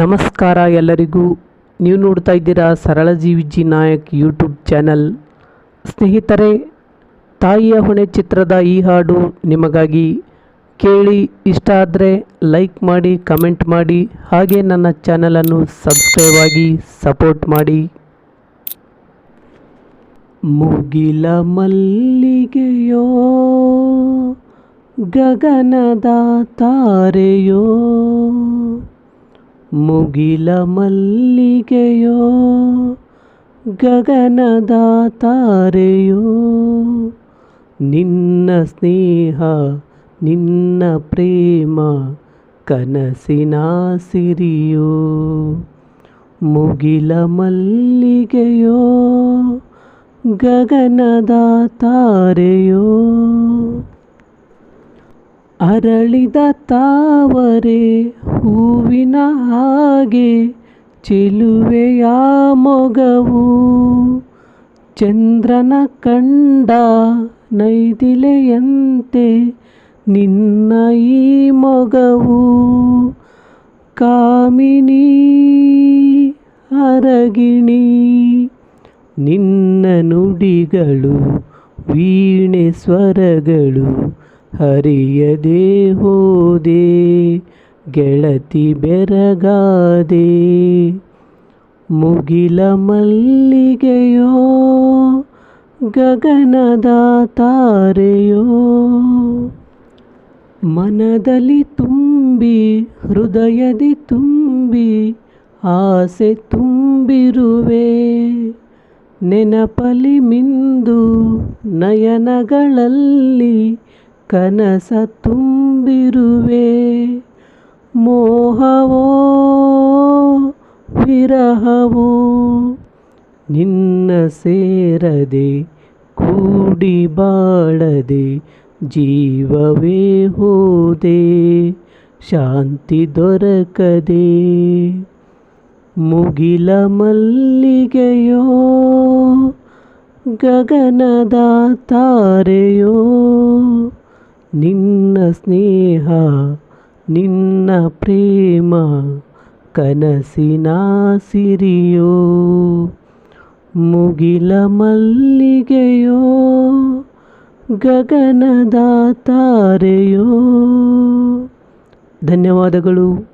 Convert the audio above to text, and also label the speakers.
Speaker 1: ನಮಸ್ಕಾರ ಎಲ್ಲರಿಗೂ. ನೀವು ನೋಡ್ತಾ ಇದ್ದೀರಾ ಸರಳ ಜೀವಿಜಿ ನಾಯಕ್ ಯೂಟ್ಯೂಬ್ ಚಾನಲ್. ಸ್ನೇಹಿತರೆ, ತಾಯಿಯ ಹೊಣೆ ಚಿತ್ರದ ಈ ಹಾಡು ನಿಮಗಾಗಿ ಕೇಳಿ ಇಷ್ಟ ಆದರೆ ಲೈಕ್ ಮಾಡಿ, ಕಮೆಂಟ್ ಮಾಡಿ, ಹಾಗೆ ನನ್ನ ಚಾನಲನ್ನು ಸಬ್ಸ್ಕ್ರೈಬ್ ಆಗಿ ಸಪೋರ್ಟ್ ಮಾಡಿ. ಮುಗಿಲ ಮಲ್ಲಿಗೆಯೋ, ಗಗನದ ತಾರೆಯೋ ಮುಗಿಲ ಮಲ್ಲಿಗೆಯೋ ಗಗನದ ತಾರೆಯೋ ನಿನ್ನ ಸ್ನೇಹ ನಿನ್ನ ಪ್ರೇಮ ಕನಸಿನ ಸಿರಿಯೋ. ಮುಗಿಲ ಮಲ್ಲಿಗೆಯೋ ಗಗನದ ತಾರೆಯೋ ಅರಳಿದ ತಾವರೆ ಹೂವಿನ ಹಾಗೆ ಚೆಲುವೆಯ ಮೊಗವು. ಚಂದ್ರನ ಕಂಡ ನೈದಿಲೆಯಂತೆ ನಿನ್ನ ಈ ಮೊಗವು. ಕಾಮಿನಿ ಅರಗಿಣಿ, ನಿನ್ನ ನುಡಿಗಳು, ವೀಣೆ ಸ್ವರಗಳು ಹರಿಯದೆ ಹೋದೆ, ಗೆಳತಿ ಬೆರಗಾದೆ. ಮುಗಿಲ ಮಲ್ಲಿಗೆಯೋ, ಗಗನದ ತಾರೆಯೋ. ಮನದಲ್ಲಿ ತುಂಬಿ, ಹೃದಯದಿ ತುಂಬಿ, ಆಸೆ ತುಂಬಿರುವೆ. ನೆನಪಲಿ ಮಿಂದು ನಯನಗಳಲ್ಲಿ ಕನಸ ತುಂಬಿರುವೆ. ಮೋಹವೋ ವಿರಹವೋ. ನಿನ್ನ ಸೇರದೆ ಕೂಡಿ ಬಾಳದೆ ಜೀವವೇ ಹೋದೆ. ಶಾಂತಿ ದೊರಕದೆ. ಮುಗಿಲ ಮಲ್ಲಿಗೆಯೋ, ಗಗನದ ತಾರೆಯೋ. ನಿನ್ನ ಸ್ನೇಹ ನಿನ್ನ ಪ್ರೇಮ ಕನಸಿನ ಸಿರಿಯೋ. ಮುಗಿಲ ಮಲ್ಲಿಗೆಯೋ ಗಗನದ ತಾರೆಯೋ. ಧನ್ಯವಾದಗಳು.